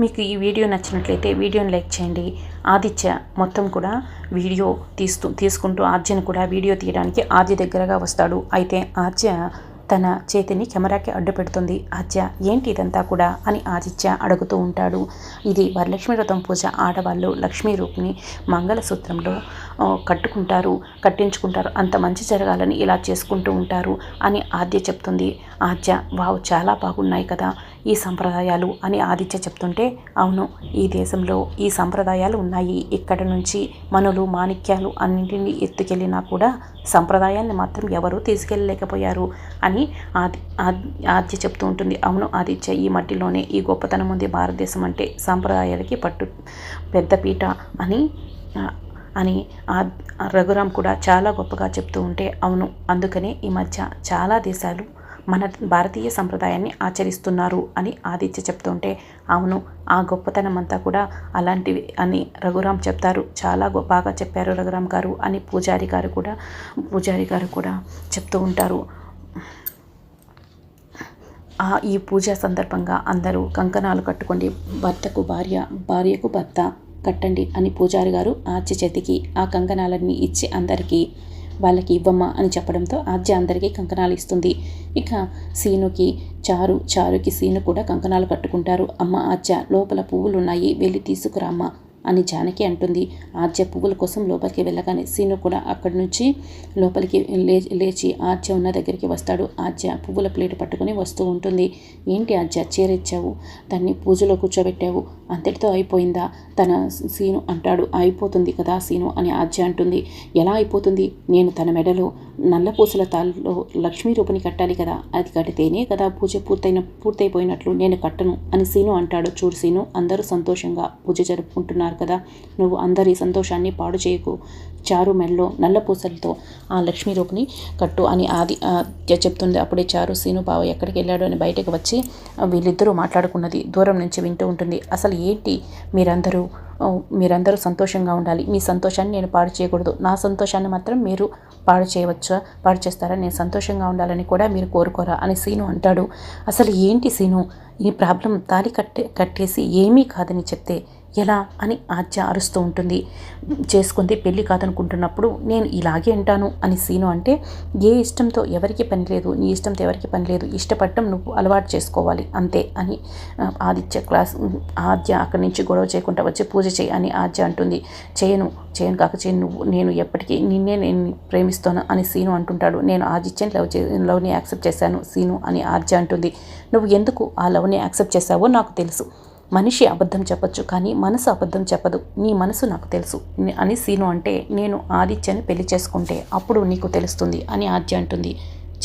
మీకు ఈ వీడియో నచ్చినట్లయితే వీడియోని లైక్ చేయండి. ఆదిత్య మొత్తం కూడా వీడియో తీస్తూ తీసుకుంటూ ఆద్యను కూడా వీడియో తీయడానికి ఆద్య దగ్గరగా వస్తాడు. అయితే ఆద్య తన చేతిని కెమెరాకి అడ్డు పెడుతుంది ఆద్య ఏంటి ఇదంతా కూడా? అని ఆదిత్య అడుగుతూ ఉంటాడు. ఇది వరలక్ష్మి వ్రతం పూజ ఆడవాళ్ళు లక్ష్మీ రూపుని మంగళసూత్రంలో కట్టుకుంటారు కట్టించుకుంటారు. అంత మంచి జరగాలని ఇలా చేసుకుంటూ ఉంటారు అని ఆద్య చెప్తుంది. ఆద్య వావ్ చాలా బాగున్నాయి కదా. ఈ సంప్రదాయాలు అని ఆదిత్య చెప్తుంటే అవును ఈ దేశంలో ఈ సంప్రదాయాలు ఉన్నాయి. ఇక్కడ నుంచి మనులు మాణిక్యాలు అన్నింటినీ ఎత్తుకెళ్ళినా కూడా సంప్రదాయాన్ని మాత్రం ఎవరూ తీసుకెళ్ళలేకపోయారు అని ఆది ఆద్య చెప్తూ ఉంటుంది. అవును ఆదిత్య ఈ మట్టిలోనే ఈ గొప్పతనం ఉంది. భారతదేశం అంటే సాంప్రదాయాలకి పట్టు పెద్దపీట అని అని ఆ రఘురాం కూడా చాలా గొప్పగా చెప్తూ ఉంటే అవును అందుకనే ఈ మధ్య చాలా దేశాలు మన భారతీయ సంప్రదాయాన్ని ఆచరిస్తున్నారు అని ఆదిత్య చెప్తుంటే అవును ఆ గొప్పతనం అంతా కూడా అలాంటివి అని రఘురాం చెప్తారు. చాలా గొ- బాగా చెప్పారు రఘురాం గారు అని పూజారి గారు కూడా పూజారి గారు కూడా చెప్తూ ఉంటారు. ఆ ఈ పూజ సందర్భంగా అందరూ కంకణాలు కట్టుకోండి భర్తకు భార్య భార్యకు భర్త కట్టండి అని పూజారి గారు ఆచి చేతికి ఆ కంకణాలన్నీ ఇచ్చి అందరికీ వాళ్ళకి ఇవ్వమ్మా అని చెప్పడంతో ఆద్య అందరికీ కంకణాలు ఇస్తుంది. ఇక సీనుకి చారు చారుకి సీను కూడా కంకణాలు కట్టుకుంటారు. అమ్మ ఆద్య లోపల పువ్వులు ఉన్నాయి వెళ్ళి తీసుకురామ్మా. అని జానకి అంటుంది. ఆద్య పువ్వుల కోసం లోపలికి వెళ్ళగానే సీను కూడా అక్కడి నుంచి లోపలికి లేచి ఆద్య ఉన్న దగ్గరికి వస్తాడు. ఆద్య పువ్వుల ప్లేట్ పట్టుకుని వస్తూ ఉంటుంది. ఏంటి ఆద్య చేరిచ్చావు? దాన్ని పూజలో కూర్చోబెట్టావు. అంతటితో అయిపోయిందా? తన సీను అంటాడు. అయిపోతుంది కదా సీను అని ఆద్య అంటుంది. ఎలా అయిపోతుంది? నేను తన మెడలో నల్లపూసల తాళ్ళలో లక్ష్మీ రూపుని కట్టాలి కదా. అది కడితేనే కదా పూజ పూర్తయిన పూర్తయిపోయినట్లు నేను కట్టను అని సీను అంటాడు. చూడు సీను అందరూ సంతోషంగా పూజ జరుపుకుంటున్నారు. కదా. నువ్వు అందరి సంతోషాన్ని పాడు చేయకు. చారు మెడలో నల్ల పూసలతో ఆ లక్ష్మీ రూపుని కట్టు అని ఆది చెప్తుంది. అప్పుడే చారు సీను బావ ఎక్కడికి వెళ్ళాడు అని బయటకు వచ్చి వీళ్ళిద్దరూ మాట్లాడుకున్నది దూరం నుంచి వింటూ ఉంటుంది. అసలు ఏంటి మీరందరూ? మీరందరూ సంతోషంగా ఉండాలి. మీ సంతోషాన్ని నేను పాడు చేయకూడదు. నా సంతోషాన్ని మాత్రం మీరు పాడు చేయవచ్చా? పాడు చేస్తారా? నేను సంతోషంగా ఉండాలని కూడా మీరు కోరుకోరా? అని సీను అంటాడు. అసలు ఏంటి సీను? ఈ ప్రాబ్లం తాలి కట్టే కట్టేసి ఏమీ కాదని చెప్తే ఎలా అని ఆద్య అరుస్తూ ఉంటుంది. చేసుకుంది పెళ్ళి కాదనుకుంటున్నప్పుడు నేను ఇలాగే అంటాను అని సీను అంటే ఏ ఇష్టంతో ఎవరికి పని లేదు నీ ఇష్టంతో ఎవరికి పని లేదు ఇష్టపడటం నువ్వు అలవాటు చేసుకోవాలి అంతే అని ఆదిత్య క్లాస్ ఆద్య అక్కడి నుంచి గొడవ చేయకుండా వచ్చి పూజ చేయి అని ఆద్య అంటుంది. చేయను చేయను కాక చేయను నువ్వు నేను ఎప్పటికీ నిన్నే నేను ప్రేమిస్తాను అని సీను అంటుంటాడు. నేను ఆదిత్యని లవ్ చే లవ్ని యాక్సెప్ట్ చేశాను సీను అని ఆద్య అంటుంది. నువ్వు ఎందుకు ఆ లవ్ని యాక్సెప్ట్ చేశావో నాకు తెలుసు. మనిషి అబద్ధం చెప్పొచ్చు కానీ మనసు అబద్ధం చెప్పదు. నీ మనసు నాకు తెలుసు. అని సీను అంటే నేను ఆదిత్యని పెళ్ళి చేసుకుంటే అప్పుడు నీకు తెలుస్తుంది అని ఆద్య అంటుంది.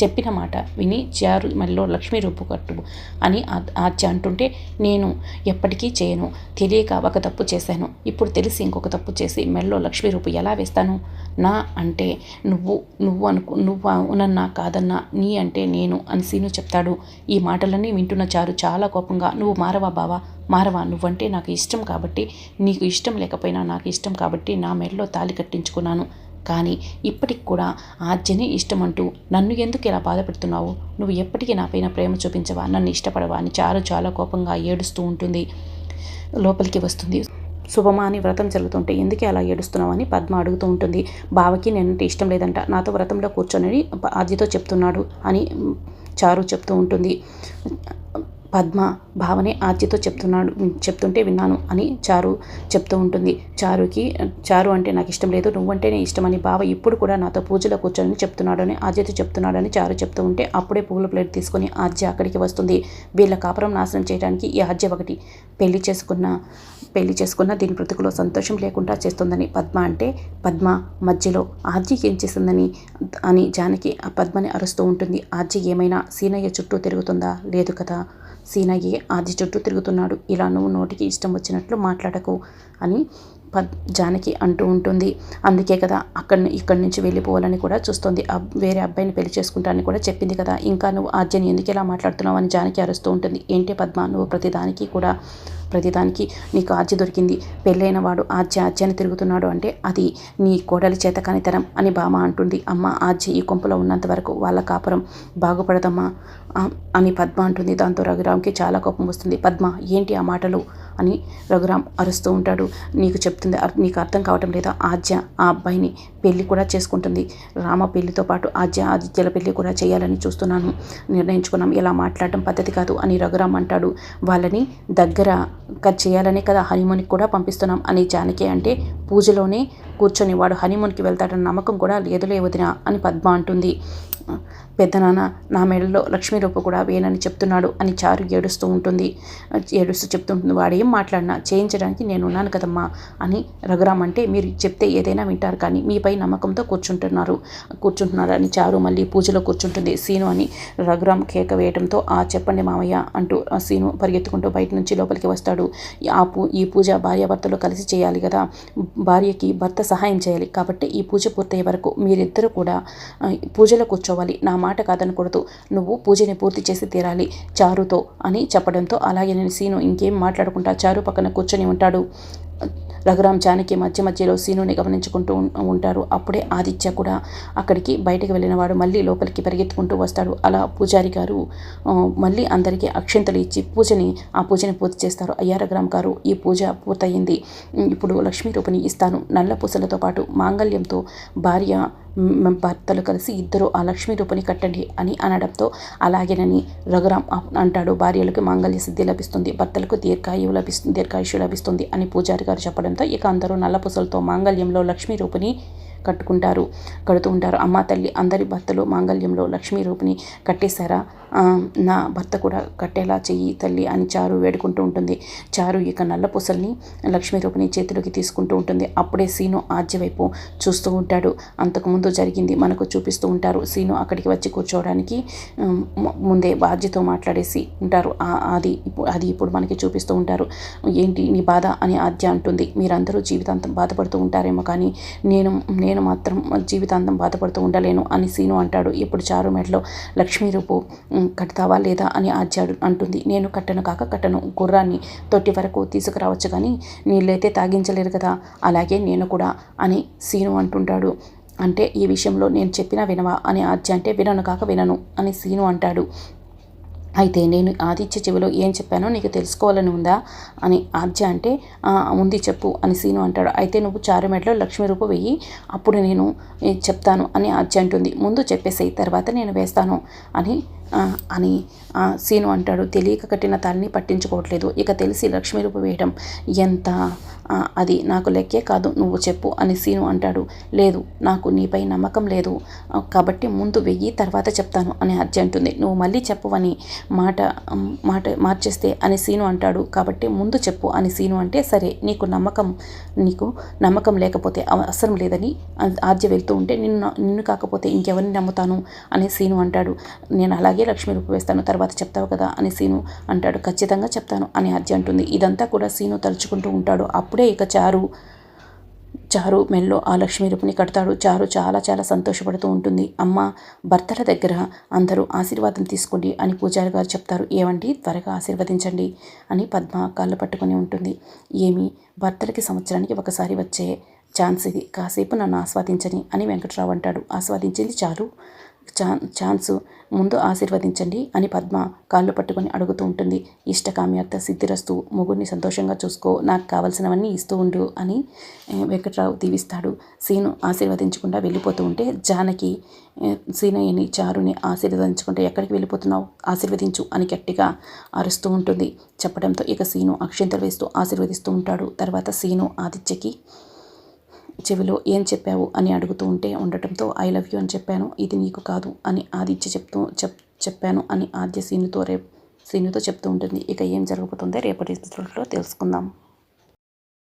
చెప్పిన మాట విని చారు మళ్ళీ లక్ష్మీ రూపు కట్టు అని ఆ- అంటుంటే నేను ఎప్పటికీ చేయను. తెలియక ఒక తప్పు చేశాను. ఇప్పుడు తెలిసి ఇంకొక తప్పు చేసి మెళ్ళో లక్ష్మీ రూపు ఎలా వేస్తాను? నా అంటే నువ్వు నువ్వు అనుకు నువ్వు అవునన్నా కాదన్నా నీ అంటే నేను అని సీను చెప్తాడు. ఈ మాటలన్నీ వింటున్న చారు చాలా కోపంగా నువ్వు మారవా బావా? మారవా? నువ్వంటే నాకు ఇష్టం కాబట్టి నీకు ఇష్టం లేకపోయినా నాకు ఇష్టం కాబట్టి నా మెడలో తాళి కట్టించుకున్నాను. కానీ ఇప్పటికి కూడా ఆద్యనే ఇష్టమంటూ నన్ను ఎందుకు ఇలా బాధ పెడుతున్నావు నువ్వు ఎప్పటికీ నాపైన ప్రేమ చూపించవా? నన్ను ఇష్టపడవా? అని చారు చాలా కోపంగా ఏడుస్తూ ఉంటుంది. లోపలికి వస్తుంది. శుభమాని వ్రతం జరుగుతుంటే ఎందుకే అలా ఏడుస్తున్నావు అని పద్మ అడుగుతూ ఉంటుంది. బావకి నేనంటే ఇష్టం లేదంట. నాతో వ్రతంలో కూర్చొని ఆద్యతో చెప్తున్నాడు అని చారు చెప్తూ ఉంటుంది. పద్మ భావనే ఆద్యతో చెప్తున్నాడు చెప్తుంటే విన్నాను అని చారు చెప్తూ ఉంటుంది. చారుకి చారు అంటే నాకు ఇష్టం లేదు నువ్వంటేనే ఇష్టమని బావ ఇప్పుడు కూడా నాతో పూజలో కూర్చొని చెప్తున్నాడు అని చెప్తున్నాడని చారు చెప్తూ ఉంటే అప్పుడే పువ్వుల ప్లేట్ తీసుకొని ఆద్య అక్కడికి వస్తుంది. వీళ్ళ కాపురం నాశనం చేయడానికి ఈ ఆద్య ఒకటి పెళ్ళి చేసుకున్న పెళ్ళి చేసుకున్న దీని బ్రతుకులో సంతోషం లేకుండా చేస్తుందని పద్మ అంటే పద్మ మధ్యలో ఆద్య ఏం చేసిందని అని జానకి ఆ పద్మని అరుస్తూ ఉంటుంది. ఆద్య ఏమైనా సీనయ్య చుట్టూ తిరుగుతుందా? లేదు కదా. సీనయ్యే ఆది చుట్టూ తిరుగుతున్నాడు. ఇలా నువ్వు నోటికి ఇష్టం వచ్చినట్లు మాట్లాడకు అని జానకి అంటూ ఉంటుంది. అందుకే కదా అక్కడ ఇక్కడి నుంచి వెళ్ళిపోవాలని కూడా చూస్తుంది. అబ్- వేరే అబ్బాయిని పెళ్ళి చేసుకుంటానని కూడా చెప్పింది కదా. ఇంకా నువ్వు ఆర్జని ఎందుకు ఇలా మాట్లాడుతున్నావు అని జానకి అరుస్తూ ఉంటుంది. ఏంటి పద్మ నువ్వు ప్రతిదానికి కూడా ప్రతిదానికి నీకు ఆర్జ దొరికింది. పెళ్ళైన వాడు ఆజ్య ఆజ్య అని తిరుగుతున్నాడు అంటే అది నీ కోడలి చేత కానితనం అని బామ అంటుంది. అమ్మ ఆర్జ్య ఈ కొంపలో ఉన్నంత వరకు వాళ్ళ కాపురం బాగుపడదమ్మా అని పద్మ అంటుంది. దాంతో రఘురామ్కి చాలా కోపం వస్తుంది. పద్మ ఏంటి ఆ మాటలు? అని రఘురామ్ అరుస్తూ ఉంటాడు. నీకు చెప్తుంది నీకు అర్థం కావటం లేదా? ఆద్య ఆ అబ్బాయిని పెళ్ళి కూడా చేసుకుంటుంది. రామ పెళ్ళితో పాటు ఆద్య ఆదిత్యల పెళ్ళి కూడా చేయాలని చూస్తున్నాను. నిర్ణయించుకున్నాం. ఇలా మాట్లాడటం పద్ధతి కాదు అని రఘురామ్ అంటాడు. వాళ్ళని దగ్గర చేయాలనే కదా హనీమూన్కి కూడా పంపిస్తున్నాం అని జానకి అంటే పూజలోనే కూర్చొని వాడు హనీమూన్కి వెళ్తాడన్న నమ్మకం కూడా లేదులే వదిన అని పద్మ అంటుంది. పెద్దనాన్న నా మెడలో లక్ష్మీ రూపు కూడా వేనని చెప్తున్నాడు అని చారు ఏడుస్తూ ఉంటుంది. ఏడుస్తూ చెప్తుంటుంది వాడు ఏం మాట్లాడినా చేయించడానికి నేను ఉన్నాను కదమ్మా అని రఘురామ్ అంటే మీరు చెప్తే ఏదైనా వింటారు కానీ మీపై నమ్మకంతో కూర్చుంటున్నారు కూర్చుంటున్నారు అని చారు మళ్ళీ పూజలో కూర్చుంటుంది. సీను అని రఘురామ్ కేక వేయడంతో ఆ చెప్పండి మామయ్య అంటూ ఆ సీను పరిగెత్తుకుంటూ బయట నుంచి లోపలికి వస్తాడు. ఆ పూ ఈ పూజ భార్యాభర్తలు కలిసి చేయాలి కదా భార్యకి భర్త సహాయం చేయాలి కాబట్టి ఈ పూజ పూర్తయ్యే వరకు మీరిద్దరూ కూడా పూజలో కూర్చోవాలి. నా మాట కాదనకూడదు. నువ్వు పూజని పూర్తి చేసి తీరాలి. చారుతో అని చెప్పడంతో అలాగే నేను సీను ఇంకేం మాట్లాడుకుంటా చారు పక్కన కూర్చొని ఉంటాడు. రఘురామ్ జానకి మధ్య మధ్యలో సీనుని గమనించుకుంటూ ఉంటారు. అప్పుడే ఆదిత్య కూడా అక్కడికి బయటకు వెళ్ళిన వాడు మళ్ళీ లోపలికి పరిగెత్తుకుంటూ వస్తాడు. అలా పూజారి గారు మళ్ళీ అందరికీ అక్షంతలు ఇచ్చి పూజని ఆ పూజని పూర్తి చేస్తారు. అయ్యా రఘురామ్ గారు ఈ పూజ పూర్తయింది. ఇప్పుడు లక్ష్మీ రూపుని ఇస్తాను. నల్ల పూసలతో పాటు మాంగళ్యంతో భార్య భర్తలు కలిసి ఇద్దరు ఆ లక్ష్మీ రూపని కట్టండి అని అనడంతో అలాగేనని రఘురామ్ అంటాడు. భార్యలకు మాంగళ్య సిద్ధి లభిస్తుంది భర్తలకు దీర్ఘాయువు లభిస్తుంది దీర్ఘాయుషు లభిస్తుంది అని పూజారి గారు చెప్పడంతో ఇక అందరూ నల్లపూసలతో మాంగళ్యంలో లక్ష్మీ రూపని కట్టుకుంటారు కడుతూ ఉంటారు. అమ్మ తల్లి అందరి భర్తలు మాంగళ్యంలో లక్ష్మీ రూపిని కట్టేశారా? నా భర్త కూడా కట్టేలా చెయ్యి తల్లి అని చారు వేడుకుంటూ ఉంటుంది. చారు ఇక నల్ల పూసల్ని లక్ష్మీ రూపిణి చేతిలోకి తీసుకుంటూ ఉంటుంది. అప్పుడే సీను ఆజ్యవైపు చూస్తూ ఉంటాడు. అంతకుముందు జరిగింది మనకు చూపిస్తూ ఉంటారు. సీను అక్కడికి వచ్చి కూర్చోవడానికి ముందే బాధ్యతో మాట్లాడేసి ఉంటారు. అది ఇప్పుడు అది ఇప్పుడు మనకి చూపిస్తూ ఉంటారు. ఏంటి నీ బాధ అని ఆద్య అంటుంది. మీరందరూ జీవితాంతం బాధపడుతూ ఉంటారేమో కానీ నేను నేను మాత్రం జీవితాంతం బాధపడుతూ ఉండలేను అని సీను అంటాడు. ఇప్పుడు చారు మెడలో లక్ష్మీ రూపు కడతావా లేదా అని ఆద్య అంటుంది. నేను కట్టను కాక కట్టను. గుర్రాన్ని తొట్టి వరకు తీసుకురావచ్చు కానీ నీళ్ళైతే తాగించలేరు కదా. అలాగే నేను కూడా అని సీను అంటుంటాడు. అంటే ఈ విషయంలో నేను చెప్పినా వినవా అని ఆద్య అంటే వినను కాక వినను అని సీను అంటాడు. అయితే నేను ఆదిత్య చెవిలో ఏం చెప్పానో నీకు తెలుసుకోవాలని ఉందా అని ఆద్య అంటే ఉంది చెప్పు అని సీను అంటాడు. అయితే నువ్వు చారుమెడలో లక్ష్మీ రూపు వెయ్యి అప్పుడు నేను చెప్తాను అని ఆద్య అంటుంది. ముందు చెప్పేసేయి తర్వాత నేను వేస్తాను అని అని ఆ, సీను అంటాడు. తెలియక కట్టిన తాళిని పట్టించుకోవట్లేదు. ఇక తెలిసి లక్ష్మీ రూపు వేయడం ఎంత? అది నాకు లెక్కే కాదు నువ్వు చెప్పు అని సీను అంటాడు. లేదు నాకు నీపై నమ్మకం లేదు. కాబట్టి ముందు వెయ్యి తర్వాత చెప్తాను అని అర్జీ అంటుంది. నువ్వు మళ్ళీ చెప్పవని మాట మాట మార్చేస్తే అని సీను అంటాడు. కాబట్టి ముందు చెప్పు అని సీను అంటే సరే నీకు నమ్మకం నీకు నమ్మకం లేకపోతే అవసరం లేదని ఆర్జ వెళ్తూ ఉంటే నిన్ను నిన్ను కాకపోతే ఇంకెవరిని నమ్ముతాను అని సీను అంటాడు. నేను అలాగే లక్ష్మి రూపు వేస్తాను తర్వాత చెప్తావు కదా అని సీను అంటాడు. ఖచ్చితంగా చెప్తాను అని ఆద్య అంటుంది. ఇదంతా కూడా సీను తలుచుకుంటూ ఉంటాడు. అప్పుడే ఇక చారు చారు మెల్లో ఆ లక్ష్మీ రూపుని కడతాడు. చారు చాలా చాలా సంతోషపడుతూ ఉంటుంది. అమ్మ భర్తల దగ్గర అందరూ ఆశీర్వాదం తీసుకోండి అని పూజారి గారు చెప్తారు. ఏమండి త్వరగా ఆశీర్వదించండి అని పద్మ కాళ్ళు పట్టుకొని ఉంటుంది. ఏమి? భర్తలకి సంవత్సరానికి ఒకసారి వచ్చే ఛాన్స్ ఇది. కాసేపు నన్ను ఆస్వాదించని అని వెంకట్రావు అంటాడు. ఆస్వాదించింది చారు ఛాన్సు ముందు ఆశీర్వదించండి అని పద్మ కాళ్ళు పట్టుకొని అడుగుతూ ఉంటుంది. ఇష్టకామ్యార్థ సిద్ధిరస్తు ముగ్గురిని సంతోషంగా చూసుకో నాకు కావలసినవన్నీ ఇస్తూ ఉండు అని వెంకట్రావు దీవిస్తాడు. సీను ఆశీర్వదించకుండా వెళ్ళిపోతూ ఉంటే జానకి సీనయ్యని చారుని ఆశీర్వదించుకుంటే ఎక్కడికి వెళ్ళిపోతున్నావు? ఆశీర్వదించు అని గట్టిగా అరుస్తూ ఉంటుంది. చెప్పడంతో ఇక సీను అక్షంతలు వేస్తూ ఆశీర్వదిస్తూ ఉంటాడు. తర్వాత సీను ఆదిత్యకి చెవిలో ఏం చెప్పావు అని అడుగుతూ ఉంటే ఉండటంతో ఐ లవ్ యూ అని చెప్పాను. ఇది నీకు కాదు అని ఆదిత్య చెప్తూ చెప్ చెప్పాను అని ఆద్య సీనుతో రేపు సీనుతో చెప్తూ ఉంటుంది. ఇక ఏం జరగబోతుందో రేపటి ఎపిసోడ్లో తెలుసుకుందాం.